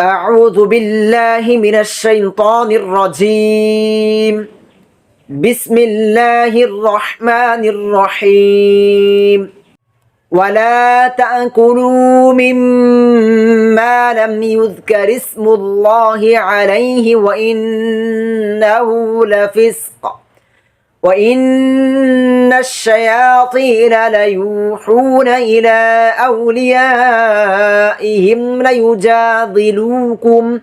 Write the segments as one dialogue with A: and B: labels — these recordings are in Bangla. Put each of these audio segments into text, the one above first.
A: أعوذ بالله من الشيطان الرجيم. بسم الله الرحمن الرحيم. ولا تأكلوا مما لم يذكر اسم الله عليه وإنه لفسق. وإن الشياطين ليوحون إلى أوليائهم ليجادلوكم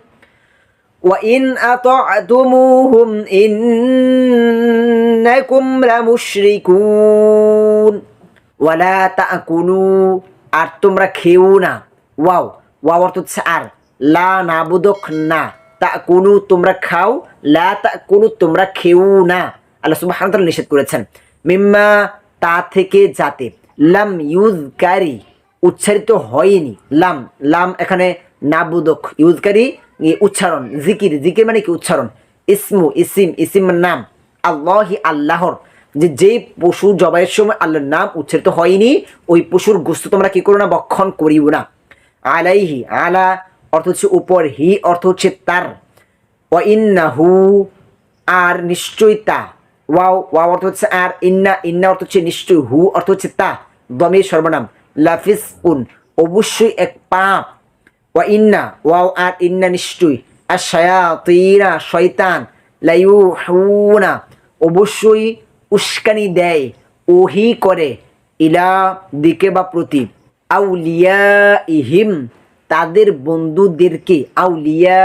A: وإن أطعتموهم إنكم لمشركون ওয়ালা তাকুলু আর তোমরা খেও না ওয়াও ওয়াও অর্থ হচ্ছে আর লা নাবুদক না তাকুলু তোমরা খাও লা তাকুলু তোমরা খেও না আল্লাহ সুবহানাহু নিষেধ করেছেন। মিম্মা তা থেকে যাতে লাম ইউজকারি উচ্চারিত হয়নি। লাম লাম এখানে নাবুদক ইউজকারি উচ্চারণ, জিকির জিকির মানে কি উচ্চারণ? ইসমু, ইসিম ইসিম নাম। আল্লাহি আল্লাহর। যে যেই পশু জবাইয়ের সময় আল্লাহর নাম উচ্চারিত হয়নি, ওই পশুর গোস্ত তোমরা কি করো না বক্ষণ করিও না। আলাইহি, আলা অর্থ হচ্ছে উপর, হি অর্থ হচ্ছে তার। ও ইন্নাহু, আর নিশ্চয়ই তা। ওয়াও ওয়াও অর্থ হচ্ছে আর, ইন্না ইন্না অর্থ হচ্ছে নিশ্চয় হু অর্থ হচ্ছে তা, দমের সর্বনাম লাফিস উন অবশ্যই এক পাপ ওয়া ইন্না, ওয়াও আর ইন্না নিশ্চয়ই আর শায়াতিনা শয়তান লাইউ হুনা অবশ্যই উস্কানি দেয়, ওহি করে, ইলা দিকে বা প্রতি আউলিয়া ইহিম তাদের বন্ধুদেরকে আউলিয়া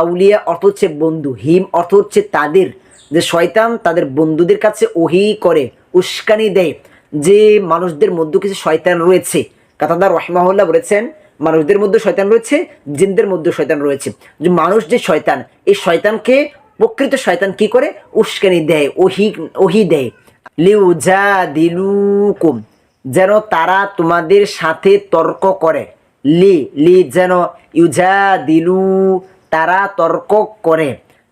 A: আউলিয়া অর্থ হচ্ছে বন্ধু, হিম অর্থ হচ্ছে তাদের। যে শয়তান তাদের বন্ধুদের কাছে ওহি করে, উস্কানি দেয়। যে মানুষদের মধ্যে কিছু শয়তান রয়েছে, কাতাদার রহমাহুল্লাহ বলেছেন, মানুষদের মধ্যে শয়তান রয়েছে, জিনদের মধ্যে শয়তান রয়েছে। যে মানুষ যে শয়তান, এই শয়তানকে, প্রকৃত শয়তান কি করে? উস্কানি দেয়, ওহি ওহি দেয়। লিউজা দিলুকুম যেন তারা তোমাদের সাথে তর্ক করে। লি লি যেন ইউজা দিলু তারা তর্ক করে।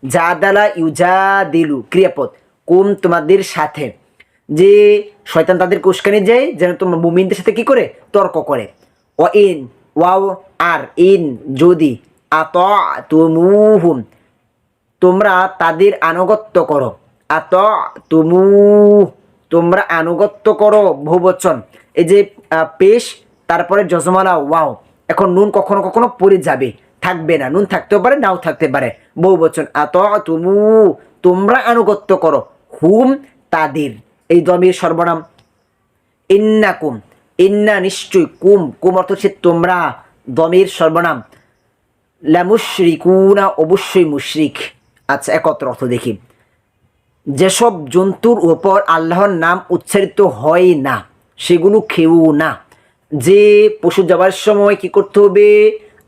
A: জাদালা ইউজা দিলু ক্রিয়াপদ। কুম তোমাদের সাথে। যে শয়তান তাদের উস্কানি যায় যেন তোমার মুমিনদের সাথে কি করে? তর্ক করে। ও ইন ওয়াও, আর, ইন, যদি আত তুমুহুম তোমরা তাদের আনুগত্য করো। আত তুমু তোমরা আনুগত্য করো, বহুবচন। এই যে পেশ, তারপরে যজমালা, ওয়াও। এখন নুন কখনো কখনো পড়ে যাবে। থাকবে না, নুন থাকতেও পারে, নাও থাকতে পারে। বহুবচন আত তুমু তোমরা আনুগত্য করো। হুম, তাদের। এই দমের সর্বনাম। ইন্না কুম ইন্না নিশ্চয় কুম কুম অর্থ হচ্ছে তোমরা। দমের সর্বনাম। লামুশরিকুনা, অবশ্যই মুশরিক। আচ্ছা একত্র অর্থ দেখি। যেসব জন্তুর উপর আল্লাহর নাম উচ্চারিত হয় না, সেগুলো খেউ না। যে পশু জবার সময় কি করতে হবে?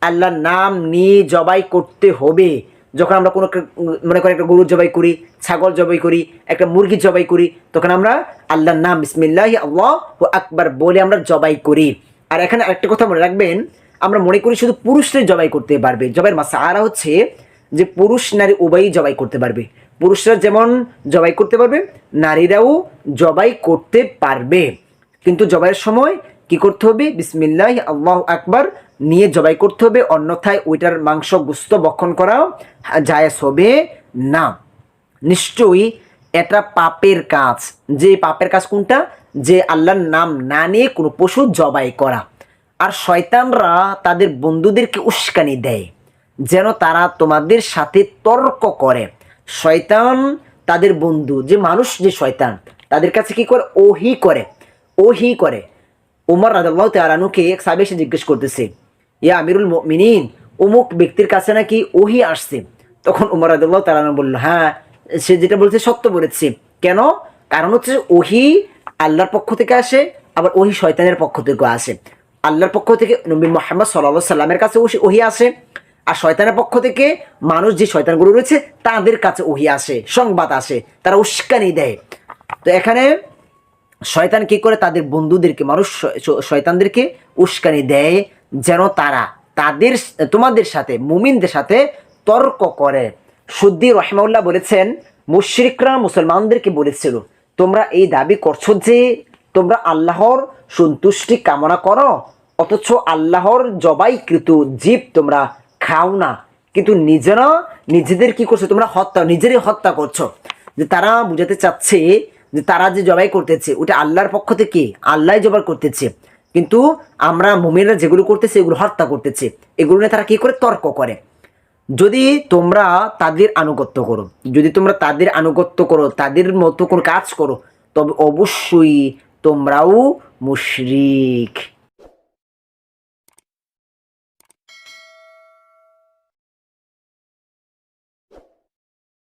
A: আল্লাহর নাম নিয়ে জবাই করতে হবে। যখন আমরা কোনো মনে করি একটা গরু জবাই করি, ছাগল জবাই করি, একটা মুরগি জবাই করি, তখন আমরা আল্লাহর নাম বিসমিল্লাহ, আল্লাহ আকবার বলে আমরা জবাই করি। আর এখানে একটা কথা মনে রাখবেন, আমরা মনে করি শুধু পুরুষরাই জবাই করতে পারবে। জবাইয়ের মাসা আরা হচ্ছে যে পুরুষ, নারী উভয়ই জবাই করতে পারবে। পুরুষরা যেমন জবাই করতে পারবে, নারীরাও জবাই করতে পারবে। কিন্তু জবাইয়ের সময় কি করতে হবে? বিসমিল্লাহ, আল্লাহ আকবার নিয়ে জবাই করতে হবে। অন্যথায় ওইটার মাংস গুস্ত বক্ষণ করা জায়েজ হবে না। নিশ্চয়ই এটা পাপের কাজ। যে পাপের কাজ কোনটা? যে আল্লাহর নাম না নিয়ে কোনো পশু জবাই করা। আর শয়তানরা তাদের বন্ধুদেরকে উস্কানি দেয়, যেন তারা তোমাদের সাথে তর্ক করে। শয়তান তাদের বন্ধু, যে মানুষ যে শয়তান, তাদের কাছে কি করে? ওহি করে। ওহি করে। উমর রাজাল্লাহ তালানুকে এক সাহেব এসে জিজ্ঞেস করতেছে, ইয়া আমিরুল মিনিন অমুক ব্যক্তির কাছে নাকি ওহি আসছে? তখন উমর রাজাল্লাহ তালানু বলল হ্যাঁ সে যেটা বলছে সত্য বলেছে। কেন? কারণ হচ্ছে ওহি আল্লাহর পক্ষ থেকে আসে, আবার ওহি শয়তানের পক্ষ থেকে আসে। আল্লাহর পক্ষ থেকে নবী মোহাম্মদ সাল্লাহ সাল্লামের কাছে ওহি- ওহি আসে, আর শয়তানের পক্ষ থেকে মানুষ যে শয়তানগুলো রয়েছে, তাদের কাছে ওহি আসে, সংবাদ আসে, তারা উস্কানি দেয়। তো এখানে শয়তান কি করে তাদের বন্ধুদেরকে, মানুষ শয়তানদেরকে উস্কানি দেয়? যেন তারা তাদের তোমাদের সাথে, মুমিনদের সাথে তর্ক করে। সুদ্দি রহমাউল্লাহ বলেছেন, মুশরিকরা মুসলমানদেরকে বলেছিল, তোমরা এই দাবি করছ যে তোমরা আল্লাহর সন্তুষ্টি কামনা করো, অথচ আল্লাহর জবাইকৃত জীব তোমরা খাও না। কিন্তু নিজেরা নিজেদের কি করছ? তোমরা হত্যা, নিজেরই হত্যা করছ। যে তারা বুঝাতে চাচ্ছে যে তারা যে জবাই করতেছে, ওটা আল্লাহর পক্ষ থেকে আল্লাহ জবাই করতেছে। কিন্তু আমরা মোমিনরা যেগুলো করতেছে, এগুলো হত্যা করতেছে। এগুলো নিয়ে তারা কি করে? তর্ক করে। যদি তোমরা তাদের আনুগত্য করো, যদি তোমরা তাদের আনুগত্য করো, তাদের মতো কোনো কাজ করো, তবে অবশ্যই তোমরাও মুশরিক।